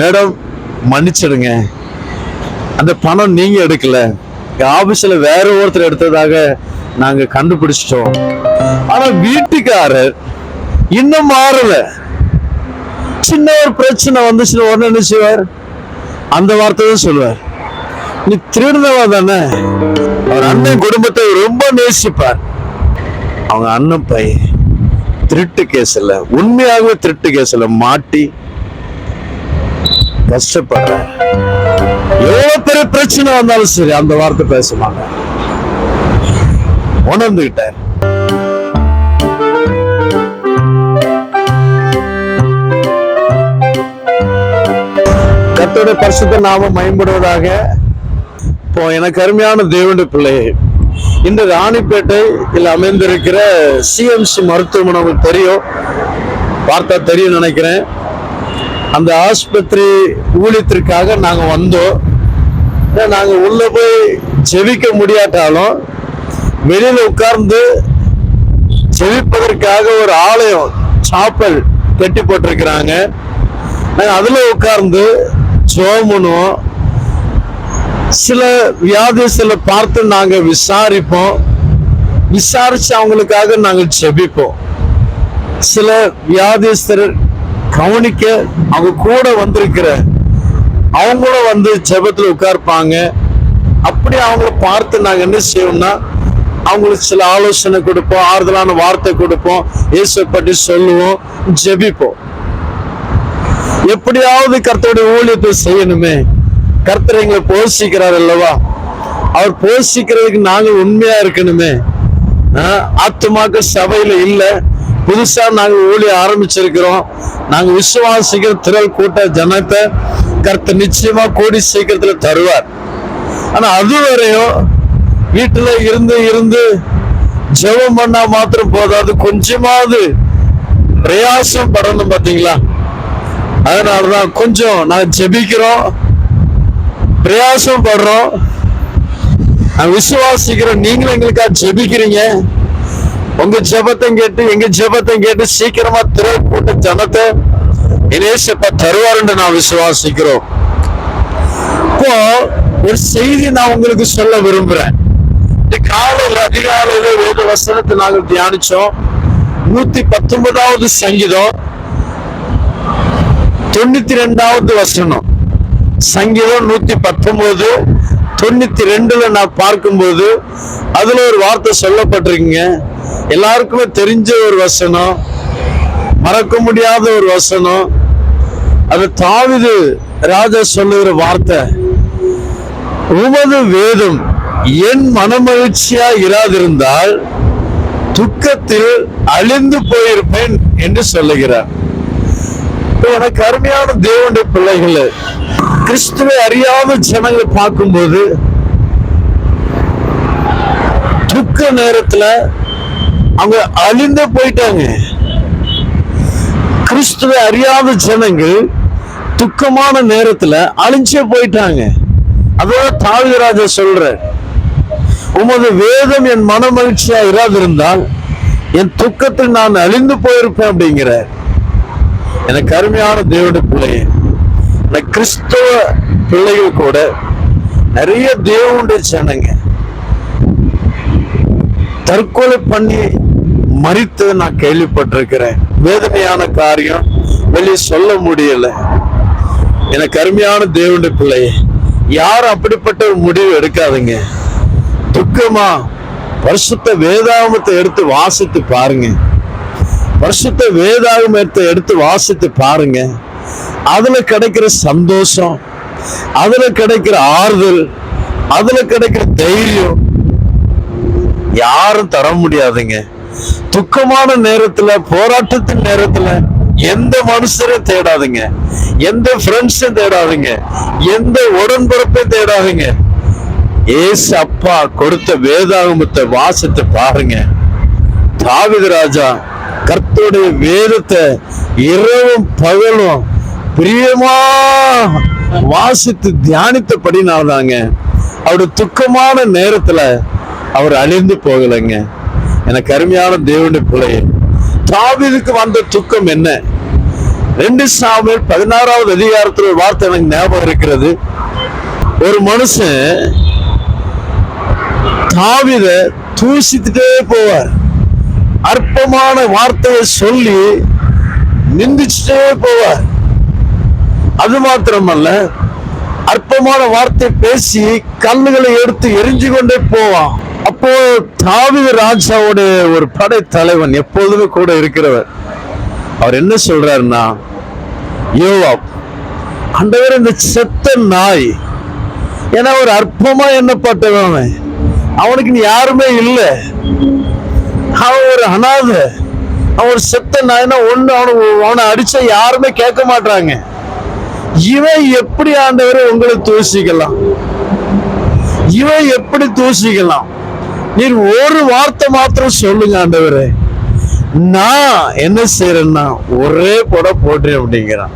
Madam மன்னிச்சிடுங்க. அந்த பணம் நீங்க எடுக்கல. ஆபீஸ்ல வேற ஒருத்தர் எடுத்ததாக நாங்க கண்டுபிடிச்சிட்டோம். ஆனா வீட்டுக்காரர் இன்னும் மாறல. சின்ன ஒரு பிரச்சனை வந்துச்சுன்னு உடனே என்ன செய்வார்? அந்த வார்த்தை தான் சொல்லுவார். நீ திருடுனவா தானே? அவர் அண்ணன் குடும்பத்தை ரொம்ப நேசிப்பார். அவங்க அண்ணன் பையன் திருட்டு கேஸ்ல உண்மையாகவே திருட்டு கேஸ்ல மாட்டி கஷ்டப்படுற எவ்வளவு பெரிய பிரச்சனை வந்தாலும் சரி அந்த வார்த்தை பேசுவாங்க உணர்ந்துகிட்டேன். கத்தோட பரிசுத்த நாம மயம்படுவதாக இப்போ எனக்கு அருமையான தேவனுடைய பிள்ளை இந்த ராணிப்பேட்டையில் அமைந்திருக்கிற சிஎம்சி மருத்துவமனை உங்களுக்கு தெரியும். பார்த்தா தெரியும் நினைக்கிறேன். அந்த ஆஸ்பத்திரி ஊழியத்திற்காக நாங்கள் வந்தோம். நாங்கள் உள்ளே போய் ஜெபிக்க முடியாட்டாலும் வெளியில் உட்கார்ந்து ஜெபிப்பதற்காக ஒரு ஆலயம் சாப்பல் கட்டி போட்டிருக்கிறாங்க. நாங்கள் அதில் உட்கார்ந்து ஜெபம் பண்ணுவோம் சில வியாதிசில பார்த்து நாங்கள் விசாரிப்போம். விசாரிச்சு அவங்களுக்காக நாங்கள் ஜெபிப்போம். சில வியாதிஸ்தர் கவனிக்க அவங்க கூட வந்திருக்கிற அவங்களும் வந்து ஜெபத்துல உட்கார்ப்பாங்க. அப்படி அவங்கள பார்த்து நாங்க என்ன செய்வோம்னா அவங்களுக்கு சில ஆலோசனை கொடுப்போம் ஆறுதலான வார்த்தை கொடுப்போம் இயேசு பற்றி சொல்லுவோம் ஜெபிப்போம். எப்படியாவது கர்த்தருடைய ஊழியத்தை செய்யணுமே. கர்த்தர் எங்களை போஷிக்கிறார் அல்லவா? அவர் போஷிக்கிறதுக்கு நாங்கள் உண்மையா இருக்கணுமே. ஆஹ், ஆத்துமாக்க சபையில இல்லை. புதுசா நாங்க ஊழிய ஆரம்பிச்சிருக்கிறோம். நாங்க விசுவாசிக்கிற திரள் கூட்ட ஜனத்தை கருத்து நிச்சயமா கூடி சீக்கிரத்துல தருவார். ஆனா அதுவரையும் வீட்டில் வீட்டுல இருந்து இருந்து ஜெபம் பண்ணா மாத்திரம் போதாது கொஞ்சமாவது பிரயாசம் படணும் பாத்தீங்களா? அதனாலதான் கொஞ்சம் நான் ஜெபிக்கிறோம். பிரயாசம் படுறோம். நான் விசுவாசிக்கிறோம். நீங்களும் எங்களுக்காக ஜெபிக்கிறீங்க. உங்க ஜெபத்தை கேட்டு எங்க ஜபத்தை கேட்டு சீக்கிரமா திரை கூட்ட ஜனத்தை இனேசப்ப தருவாருன்னு நான் விசுவாசிக்கிறோம். இப்போ ஒரு செய்தி நான் உங்களுக்கு சொல்ல விரும்புறேன். காலையில் அதிகாலையில வேத வசனத்தை நாங்கள் தியானிச்சோம். நூத்தி பத்தொன்பதாவது சங்கீதம் தொண்ணூத்தி ரெண்டாவது வசனம். சங்கீதம் நூத்தி பத்தொன்பது தொண்ணூத்தி ரெண்டுல நான் பார்க்கும்போது அதுல ஒரு வார்த்தை சொல்லப்பட்டிருக்கீங்க. எல்லாருக்குமே தெரிஞ்ச ஒரு வசனம் மறக்க முடியாத ஒரு வசனம். அது தாவிது ராஜா சொல்லுகிற வார்த்தை. உமது வேதம் என் மனமகிழ்ச்சியா இராதிருந்தால் துக்கத்தில் அழிந்து போயிருப்பேன் என்று சொல்லுகிறார். இப்ப எனக்கு அருமையான தேவனுடைய பிள்ளைகளை கிறிஸ்துவை அறியாத ஜனங்களை பார்க்கும்போது துக்க நேரத்துல அவங்க அழிந்து போயிட்டாங்க. கிறிஸ்துவ அறியாத ஜனங்கள் துக்கமான நேரத்துல அழிஞ்சே போயிட்டாங்க. அதோட தாவிராஜா சொல்ற உமது வேதம் என் மன மகிழ்ச்சியா இராதிருந்தால் என் துக்கத்தில் நான் அழிந்து போயிருப்பேன் அப்படிங்கிற எனக்கு அருமையான தேவனுடைய பிள்ளையே இந்த கிறிஸ்தவ பிள்ளைகள் கூட நிறைய தேவனுடைய ஜனங்க தற்கொலை பண்ணி மறித்து நான் கேள்விப்பட்டிருக்கிறேன். வேதனையான காரியம் வெளியே சொல்ல முடியல. எனக்கு அருமையான தேவனுடைய பிள்ளை யாரும் அப்படிப்பட்ட ஒரு முடிவு எடுக்காதுங்க. துக்கமா? வருஷத்தை வேதாகமத்தை எடுத்து வாசித்து பாருங்க. வருஷத்தை வேதாகமத்தை எடுத்து வாசித்து பாருங்க. அதுல கிடைக்கிற சந்தோஷம் அதுல கிடைக்கிற ஆறுதல் அதுல கிடைக்கிற தைரியம் யாரும் தர முடியாதுங்க. துக்கமான நேரத்துல போராட்டத்தின் நேரத்துல எந்த மனுஷரை தேடாதுங்க? எந்த ஃப்ரெண்ட்ஸை தேடாதுங்க? எந்த உடன்பிறப்பை தேடாதுங்க? ஏசு அப்பா கொடுத்த வேதாகமத்தை வாசத்தை பாருங்க. தாவித ராஜா கர்த்தருடைய வேதத்தை இரவும் பகலும் பிரியமா வாசித்து தியானித்தபடினால்தாங்க. அவருடைய துக்கமான நேரத்துல அவர் அழிந்து போகலைங்க. எனக்கு அருமையான தேவனுடைய பிள்ளையே தாவிதுக்கு வந்த துக்கம் என்ன? ரெண்டு சாமியில் பதினாறாவது அதிகாரத்தில் ஒரு வார்த்தை எனக்கு ஞாபகம் இருக்கிறது. ஒரு மனுஷன் தாவித தூசித்துட்டே போவார். அற்பமான வார்த்தையை சொல்லி நிந்திச்சுட்டே போவார். அது மாத்திரமல்ல அற்பமான வார்த்தை பேசி கல்லுகளை எடுத்து எரிஞ்சு கொண்டே போவான். அப்போ தாவித ராஜாவுடைய ஒரு படை தலைவன் எப்போதுமே கூட இருக்கிறவர். அவர் என்ன சொல்றாருன்னா யோவாப் ஆண்டவர் இந்த செத்த நாய் ஏன்னா ஒரு அற்பமா எண்ணப்பட்டவன். அவன் அவனுக்கு நீ யாருமே இல்லை. அவன் ஒரு அனாதை. அவன் ஒரு செத்த நாய்னா ஒண்ணு அவனை அவனை அடிச்ச யாருமே கேட்க மாட்டாங்க இவன் எப்படி ஆண்டவரை உங்களை தூசிக்கலாம்? இவன் எப்படி தூசிக்கலாம்? நீர் ஒரு வார்த்தை மாத்திரம் சொல்லுங்க ஆண்டவரே. நான் என்ன செய்யறேன்னா ஒரே போட போட்டேன் அப்படிங்கிறான்.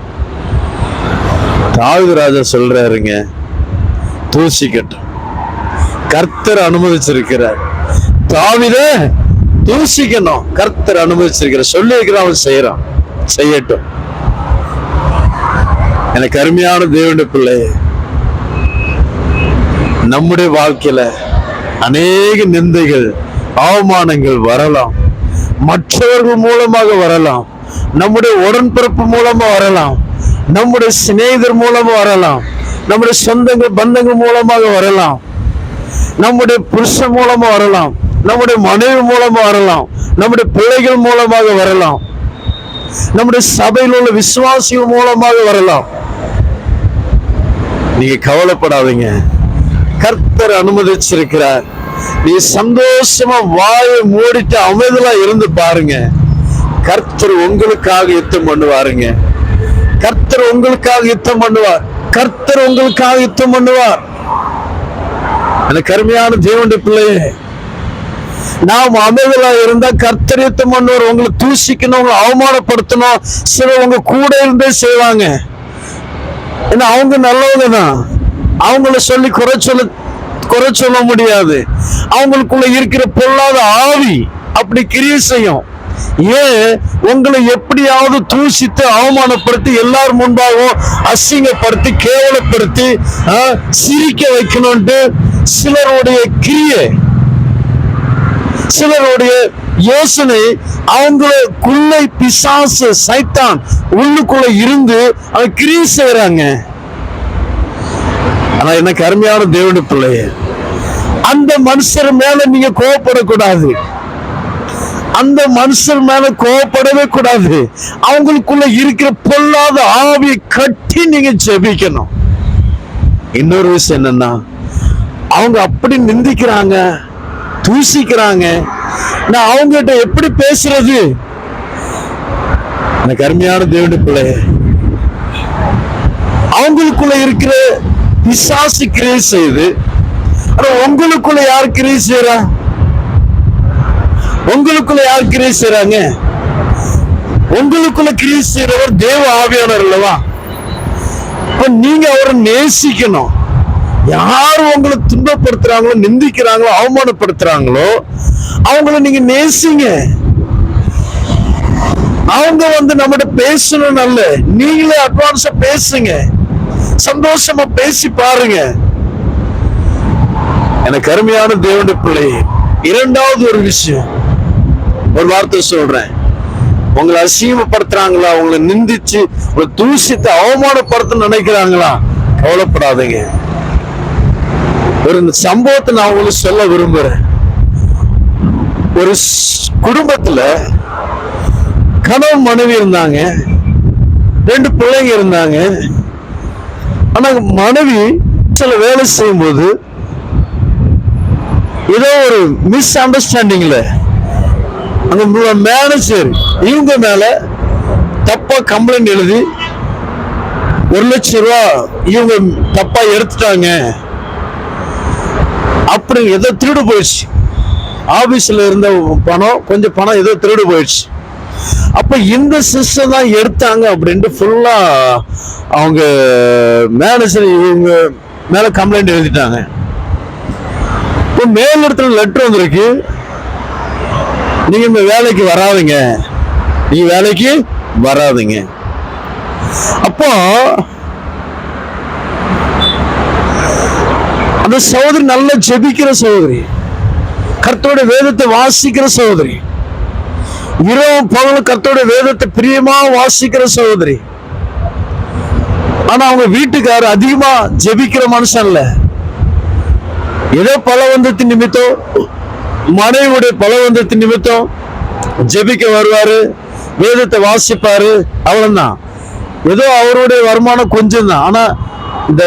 தாவூது ராஜா சொல்றாருங்க தூசிக்கட்டும். கர்த்தர் அனுமதிச்சிருக்கிறார். தாவித தூசிக்கணும். கர்த்தர் அனுமதிச்சிருக்கிறார். சொல்லி இருக்கிறான் அவன் செய்யறான் செய்யட்டும். எனக்கு அருமையான தேவனுடைய பிள்ளை நம்முடைய வாழ்க்கையில அநேக நிந்தைகள் அவமானங்கள் வரலாம். மற்றவர்கள் மூலமாக வரலாம். நம்முடைய உடன்பிறப்பு மூலமா வரலாம். நம்முடைய சிநேகிதர் மூலமா வரலாம். நம்முடைய சொந்தங்கள் பந்தங்கள் மூலமாக வரலாம். நம்முடைய புருஷன் மூலமா வரலாம். நம்முடைய மனைவி மூலமா வரலாம். நம்முடைய பிள்ளைகள் மூலமாக வரலாம். நம்முடைய சபையில் உள்ள விசுவாசிகள் மூலமாக வரலாம். நீங்க கவலைப்படாதீங்க. கர்த்தர் அனுமதிச்சிருக்கிறார். நீ சந்தோஷமா வாயை மூடிட்டு அமைதலா இருந்து பாருங்க. கர்த்தர் உங்களுக்காக யுத்தம் பண்ணுவாருங்க. கர்த்தர் உங்களுக்காக யுத்தம் பண்ணுவார். கர்த்தர் உங்களுக்காக யுத்தம் பண்ணுவார். எனக்கு கருமையான தேவண்டி பிள்ளையே நாம் அமைதலா இருந்தா கர்த்தர் யுத்தம் பண்ணுவார். உங்களை தூசிக்கணும் உங்களை அவமானப்படுத்தணும். சில உங்க கூட இருந்தே செய்வாங்க. ஏன்னா அவங்க நல்லவங்க தான். அவங்கள சொல்லி குறை சொல்ல குறை சொல்ல முடியாது. அவங்களுக்குள்ள இருக்கிற பொல்லாத ஆவி அப்படி கிரியை செய்யும். ஏன்? உங்களை எப்படியாவது தூசித்து அவமானப்படுத்தி எல்லார் முன்பாகவும் அசிங்கப்படுத்தி கேவலப்படுத்தி சிரிக்க வைக்கணும்ட்டு சிலருடைய கிரியை சிலருடைய யோசனை அவங்களுக்குள்ள பிசாசு சைத்தான் உள்ளுக்குள்ள இருந்து அவன் கிரியை செய்யறாங்க ஆனா எனக்கு கருமையான தேவனுடைய பிள்ளைய. அந்த மனுஷர் மேல நீங்க கோவப்படக்கூடாது. அந்த மனுஷர் மேல கோவப்படவே கூடாது. அவங்களுக்குள்ள இருக்கிற பொல்லாத ஆவியை கட்டி நீங்க ஜெபிக்கணும். இன்னொரு விஷயம் என்னன்னா அவங்க அப்படி நிந்திக்கிறாங்க தூசிக்கிறாங்க. நான் அவங்ககிட்ட எப்படி பேசுறது? எனக்கு அருமையான தேவனுடைய பிள்ளை அவங்களுக்குள்ள இருக்கிற பிசாசு கிரியை செய்து ஆனா உங்களுக்குள்ள யார் கிரியை செய்யறா உங்களுக்குள்ள யார் கிரியை செய்யறாங்க உங்களுக்குள்ள கிரியை செய்யறவர் தேவ ஆவியானவர் அல்லவா? இப்ப நீங்க அவரை நேசிக்கணும். யார் உங்களை துன்பப்படுத்துறாங்களோ நிந்திக்கிறாங்களோ அவமானப்படுத்துறாங்களோ அவங்கள நீங்க நேசிங்க. அவங்க வந்து நம்மகிட்ட பேசணும் நல்ல நீங்களே அட்வான்ஸா பேசுங்க. சந்தோஷமா பேசி பாருங்க. எனக்கு அருமையான தேவனுடைய பிள்ளை. இரண்டாவது ஒரு விஷயம். ஒரு வார்த்தை சொல்றேன். உங்களை அசீமப்படுத்துறாங்களா உங்களை நிந்திச்சு உங்களை தூசித்து அவமானப்படுத்த நினைக்கிறாங்களா? கவலைப்படாதீங்க. ஒரு சம்பவத்தை நான் உங்களுக்கு சொல்ல விரும்புறேன். ஒரு குடும்பத்துல கணவன் மனைவி இருந்தாங்க. ரெண்டு பிள்ளைங்க இருந்தாங்க. ஆனால் மனைவி சில வேலை செய்யும்போது ஏதோ ஒரு மிஸ் அண்டர்ஸ்டாண்டிங்கில் அந்த மேனேஜர் இவங்க மேலே தப்பாக கம்ப்ளைண்ட் எழுதி ஒரு லட்சம் ரூபா இவங்க தப்பாக எடுத்துட்டாங்க அப்படி ஏதோ திருடு போயிடுச்சு. ஆஃபீஸில் இருந்த பணம் கொஞ்சம் பணம் ஏதோ திருடு போயிடுச்சு. அப்ப இந்த சிஸ்டம் தான் எடுத்தாங்க அப்படின்ட்டு ஃபுல்லா அவங்க மேனேஜர் இவங்க மேல கம்ப்ளைண்ட் எழுதிட்டாங்க. இப்போ மேல் இடத்துல லெட்டர் வந்திருக்கு. நீங்க இந்த வேலைக்கு வராதீங்க. நீங்க வேலைக்கு வராதீங்க. அப்போ அந்த சகோதரி நல்ல ஜெபிக்கிற சகோதரி. கர்த்தோட வேதத்தை வாசிக்கிற சகோதரி. இரவு பகலும் கர்த்தருடைய வேதத்தை பிரியமா வாசிக்கிற சகோதரி. ஆனா அவங்க வீட்டுக்காரர் அதிகமா ஜெபிக்கிற மனுஷன் இல்ல. ஏதோ பலவந்தத்தின் நிமித்தம் மனைவியுடைய பலவந்தத்தின் நிமித்தம் ஜெபிக்க வருவாரு வேதத்தை வாசிப்பாரு அவ்வளவுதான். ஏதோ அவருடைய வருமானம் கொஞ்சம் தான் ஆனா இந்த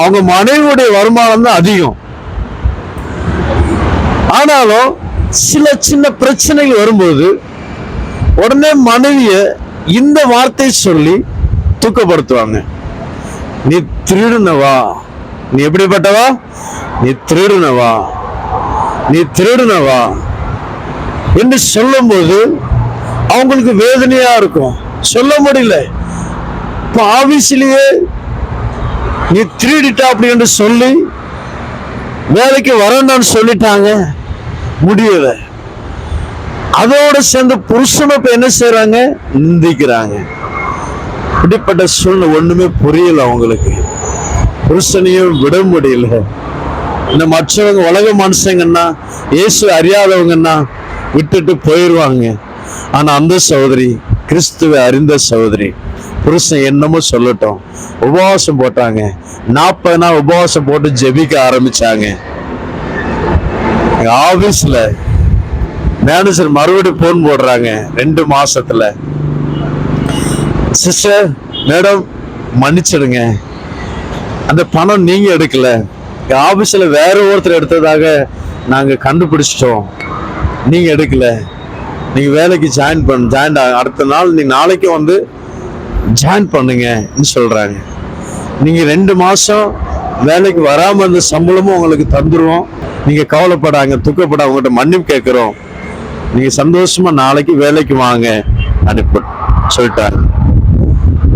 அவங்க மனைவியுடைய வருமானம் தான் அதிகம். ஆனாலும் சில சின்ன பிரச்சனைகள் வரும்போது உடனே மனைவிய இந்த வார்த்தை சொல்லி தூக்கப்படுத்துவாங்க. நீ திருடுனவா? நீ எப்படிப்பட்டவா? நீ திருடுனவா? நீ திருடுனவா? என்று சொல்லும்போது அவங்களுக்கு வேதனையா இருக்கும். சொல்ல முடியல. இப்போ ஆபீஸ்லயே நீ திருடிட்டா அப்படி என்று சொல்லி வேலைக்கு வரேன்னு சொல்லிட்டாங்க. முடியலை. அதோட சேர்ந்து புருஷனை இப்போ என்ன செய்கிறாங்க நிந்திக்கிறாங்க. இப்படிப்பட்ட சூழ்நிலை ஒன்றுமே புரியல அவங்களுக்கு. புருஷனையும் விட முடியல. இந்த மற்றவங்க உலக மனுஷங்கன்னா இயேசு அறியாதவங்கன்னா விட்டுட்டு போயிடுவாங்க ஆனால் அந்த சகோதரி கிறிஸ்துவை அறிந்த சகோதரி புருஷன் என்னமோ சொல்லட்டும். உபவாசம் போட்டாங்க. நாற்பது நாள் உபவாசம் போட்டு ஜெபிக்க ஆரம்பிச்சாங்க. எங்க மேனேஜர் மறுபடியும் போன் போடுறாங்க ரெண்டு மாசத்துல. சிஸ்டர் மேடம் மன்னிச்சிடுங்க. அந்த பணம் நீங்க எடுக்கல. ஆபீஸ்ல வேற ஒருத்தர் எடுத்ததாக நாங்க கண்டுபிடிச்சிட்டோம். நீங்க எடுக்கல. நீங்க வேலைக்கு ஜாயின் பண்ண ஜாயின் அடுத்த நாள் நீ நாளைக்கு வந்து ஜாயின் பண்ணுங்கன்னு சொல்றாங்க. நீங்க ரெண்டு மாசம் வேலைக்கு வராம இருந்த சம்பளமும் உங்களுக்கு தந்துருவோம். நீங்க கவலைப்படாங்க துக்கப்பட அவங்ககிட்ட மன்னிப்பு கேட்கிறோம். நீங்க சந்தோஷமா நாளைக்கு வேலைக்கு வாங்க அனுப்பி சொல்லிட்டாங்க.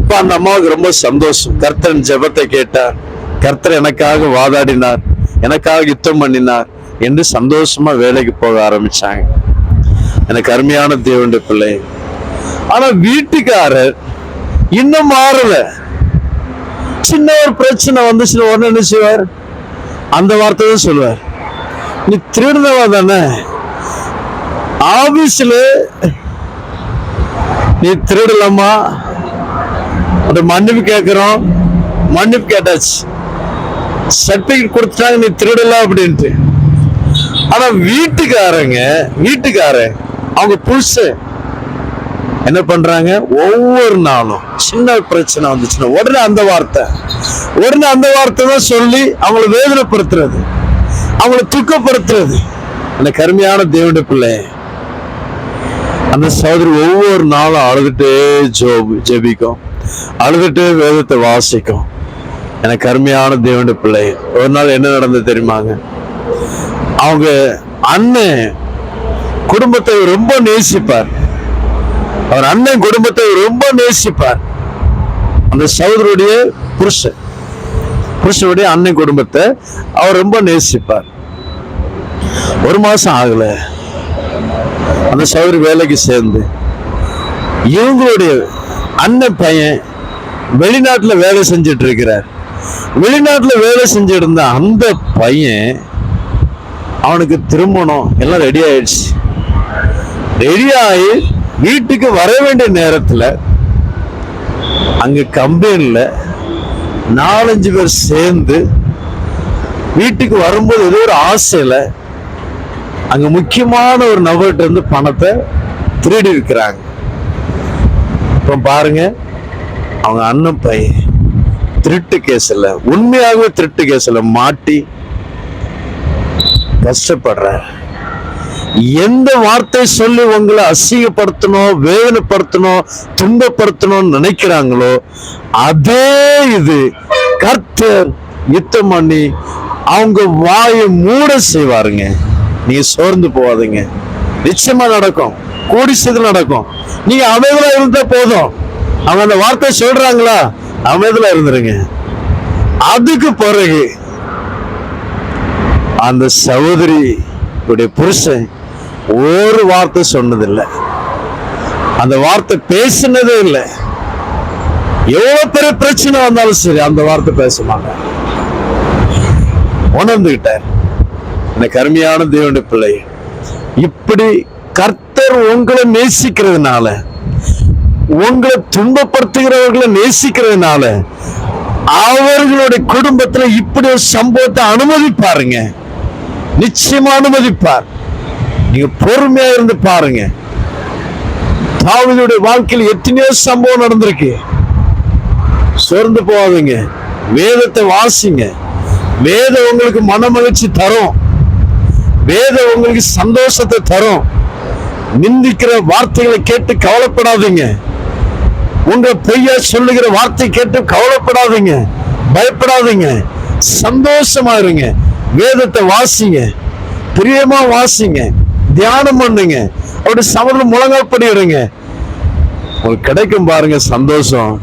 இப்ப அந்த அம்மாவுக்கு ரொம்ப சந்தோஷம். கர்த்தன் ஜெபத்தை கேட்டார். கர்த்தர் எனக்காக வாதாடினார். எனக்காக யுத்தம் பண்ணினார். என்று சந்தோஷமா வேலைக்கு போக ஆரம்பிச்சாங்க. எனக்கு அருமையான தேவனுடைய பிள்ளை. ஆனா வீட்டுக்காரர் இன்னும் மாறல. சின்ன ஒரு பிரச்சனை வந்துச்சுன்னா உடனே என்ன செய்வார்? அந்த வார்த்தை தான் சொல்லுவார் நீ திருடுனவா தானே? ஆபீஸ்ல நீ திருடலாமா? அது மன்னிப்பு கேட்கிறோம். மன்னிப்பு கேட்டாச்சு. சர்டிபிகேட் கொடுத்துட்டாங்க நீ திருடல அப்படின்ட்டு. ஆனா வீட்டுக்காரங்க வீட்டுக்காரன் அவங்க புருஷன் என்ன பண்றாங்க? ஒவ்வொரு நாளும் சின்ன பிரச்சனை வந்துச்சுன்னா உடனே அந்த வார்த்தை. உடனே அந்த வார்த்தை தான் சொல்லி அவங்கள வேதனைப்படுத்துறது. அவங்கள துக்கப்படுத்துறது. அந்த கருமையான தேவனுடைய பிள்ளை. அந்த சகோதரி ஒவ்வொரு நாளும் அழுதுட்டே ஜோப் ஜெபிக்கும். அழுதுட்டே வேதத்தை வாசிக்கும். எனக்கு அருமையான தேவனுடைய பிள்ளை. ஒரு நாள் என்ன நடந்தது தெரியுமாங்க? அவங்க அண்ணன் குடும்பத்தை ரொம்ப நேசிப்பார். அவர் அண்ணன் குடும்பத்தை ரொம்ப நேசிப்பார். அந்த சகோதரருடைய புருஷன் புருஷனுடைய அண்ணன் குடும்பத்தை அவர் ரொம்ப நேசிப்பார். ஒரு மாசம் ஆகலை. அந்த சௌரி வேலைக்கு சேர்ந்து இவங்களுடைய அண்ணன் பையன் வெளிநாட்டுல வேலை செஞ்சுட்டு இருக்கிறார் வெளிநாட்டுல வேலை செஞ்சுட்டு இருந்த அந்த பையன் அவனுக்கு திருமணம் எல்லாம் ரெடி ஆயிடுச்சு. ரெடி ஆகி வீட்டுக்கு வர வேண்டிய நேரத்துல அங்க கம்பெனியில் நாலஞ்சு பேர் சேர்ந்து வீட்டுக்கு வரும்போது ஏதோ ஒரு ஆசையில் அங்க முக்கியமான ஒரு நபர்கிட்ட இருந்து பணத்தை திருடி இருக்கிறாங்க. இப்போ பாருங்க அவங்க அண்ணன் பையன் திருட்டு கேஸில் உண்மையாகவே திருட்டு கேஸில் மாட்டி கஷ்டப்படுறார். எந்த வார்த்தை சொல்லி உங்களை அசிங்கப்படுத்தணும் வேதனைப்படுத்தணும் துன்பப்படுத்தணும்னு நினைக்கிறாங்களோ அதே இது கர்த்தர் யுத்தம் பண்ணி அவங்க வாயை மூட செய்வாருங்க. நீங்க சோர்ந்து போகாதீங்க நிச்சயமா நடக்கும். கூடி சீக்கிரம் நடக்கும். நீங்க அமைதியா இருந்தா போதும். அவங்க அந்த வார்த்தை சொல்றாங்களா? அமைதியா இருந்துருங்க. அதுக்கு பிறகு அந்த சகோதரி உடைய புருஷன் ஒரு வார்த்தை சொன்னதில்லை. அந்த வார்த்தை பேசினதே இல்லை. எவ்வளவு பெரிய பிரச்சனை வந்தாலும் சரி அந்த வார்த்தை பேசுவாங்க மாட்டேன் உணர்ந்துகிட்டார். எனக்கு அருமையான தேவனுடைய பிள்ளை. இப்படி கர்த்தர் உங்களை நேசிக்கிறதுனால உங்களை துன்பப்படுத்துகிறவர்களை நேசிக்கிறதுனால அவர்களுடைய குடும்பத்துல இப்படி ஒரு சம்பவத்தை அனுமதிப்பாருங்க. நிச்சயமா அனுமதிப்பார். நீங்க பொறுமையா இருந்து பாருங்க. தாவதியுடைய வாழ்க்கையில் எத்தனையோ சம்பவம் நடந்திருக்கு. சோர்ந்து போவாதீங்க வேதத்தை வாசிங்க. வேதம் உங்களுக்கு மன மகிழ்ச்சி தரும். வேதம் உங்களுக்கு சந்தோஷத்தை தரும். நிந்திக்கிற வார்த்தைகளை கேட்டு கவலைப்படாதீங்க. உங்க பொய்யா சொல்லுகிற வார்த்தை கேட்டு கவலைப்படாதீங்க. பயப்படாதீங்க. சந்தோஷமா இருங்க. வேதத்தை வாசிங்க. பிரியமா வாசிங்க. தியானம் பண்ணுங்க. அப்படி சமரில் முழங்கால் பண்ணிடுங்க உங்களுக்கு கிடைக்கும் பாருங்க சந்தோஷம்.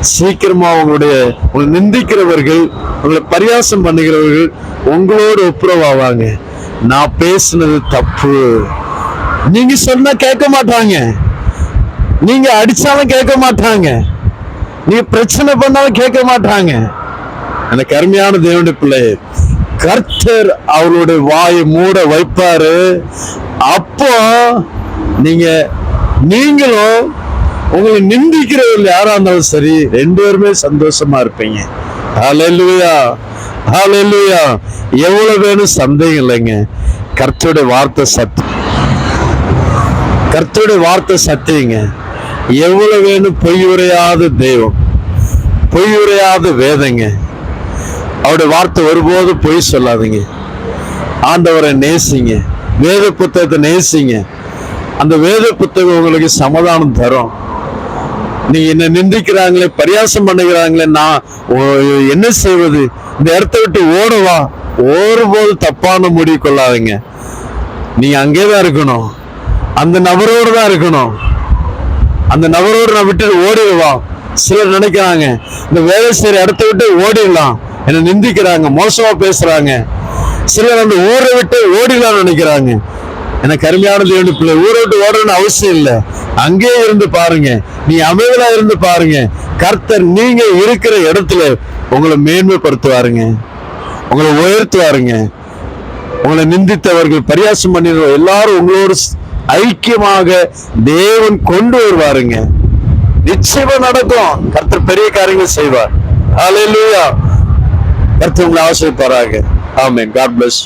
சீக்கிரமா உங்களுடைய உங்களை நிந்திக்கிறவர்கள் உங்களை பரியாசம் பண்ணுகிறவர்கள் உங்களோடு ஒப்புரவாவாங்க. நான் பேசுனது தப்பு. நீங்க சொன்னா கேட்க மாட்டாங்க. நீங்க அடிச்சாலும் கேட்க மாட்டாங்க. நீங்க பிரச்சனை பண்ணாலும் கேட்க மாட்டாங்க. எனக்கு அருமையான தேவனுடைய பிள்ளை கர்த்தர் அவருடைய வாயை மூட வைப்பாரு. அப்போ நீங்க நீங்களும் உங்களை நிந்திக்கிறவர்கள் யாரா இருந்தாலும் சரி ரெண்டு பேருமே சந்தோஷமா இருப்பீங்க. ஹalleluya ஹalleluya எவ்வளவு வேணும் சந்தேகம் இல்லைங்க. கர்த்தருடைய வார்த்தை சத்து கர்த்தருடைய வார்த்தை சத்தியங்க. எவ்வளவு வேணும் பொய் உரையாத தெய்வம் பொய்யுரையாத வேதங்க. அவருடைய வார்த்தை ஒருபோது பொய் சொல்லாதீங்க. ஆண்டவரை நேசிங்க. வேத புத்தகத்தை நேசிங்க. அந்த வேத புத்தகம் உங்களுக்கு சமாதானம் தரும். நீ என்ன நிந்திக்கிறாங்களே பரியாசம் பண்ணுகிறாங்களே நான் ஓ- என்ன செய்வது? இந்த இடத்த விட்டு ஓடவா ஓடும்போது தப்பான முடிவு கொள்ளாதீங்க. நீ அங்கே தான் இருக்கணும். அந்த நபரோடு தான் இருக்கணும். அந்த நபரோடு நான் விட்டு ஓடிடுவா சிலர் நினைக்கிறாங்க இந்த வேலை செய்யற இடத்த விட்டு ஓடிடலாம். என்ன நிந்திக்கிறாங்க மோசமா பேசுறாங்க. சிலர் அந்த ஊரை விட்டு ஓடிடலாம்னு நினைக்கிறாங்க. எனக்கு கருமையான தேவனுடைய பிள்ளை ஊரை விட்டு ஓடணும்னு அவசியம் இல்லை. அங்கேயே இருந்து பாருங்க. நீ அமைதியாக இருந்து பாருங்க. கர்த்தர் நீங்க இருக்கிற இடத்துல உங்களை மேன்மைப்படுத்துவாருங்க. உங்களை உயர்த்துவாருங்க. உங்களை நிந்தித்தவர்கள் பரியாசம் பண்ணிடுவோம் எல்லாரும் உங்களோடு ஐக்கியமாக தேவன் கொண்டு வருவாருங்க. நிச்சயமா நடக்கும். கர்த்தர் பெரிய காரியங்கள் செய்வார். ஹalleluya கர்த்தர் உங்களை ஆசீர்வதிப்பாராக. ஆமென் காட் பிளஸ்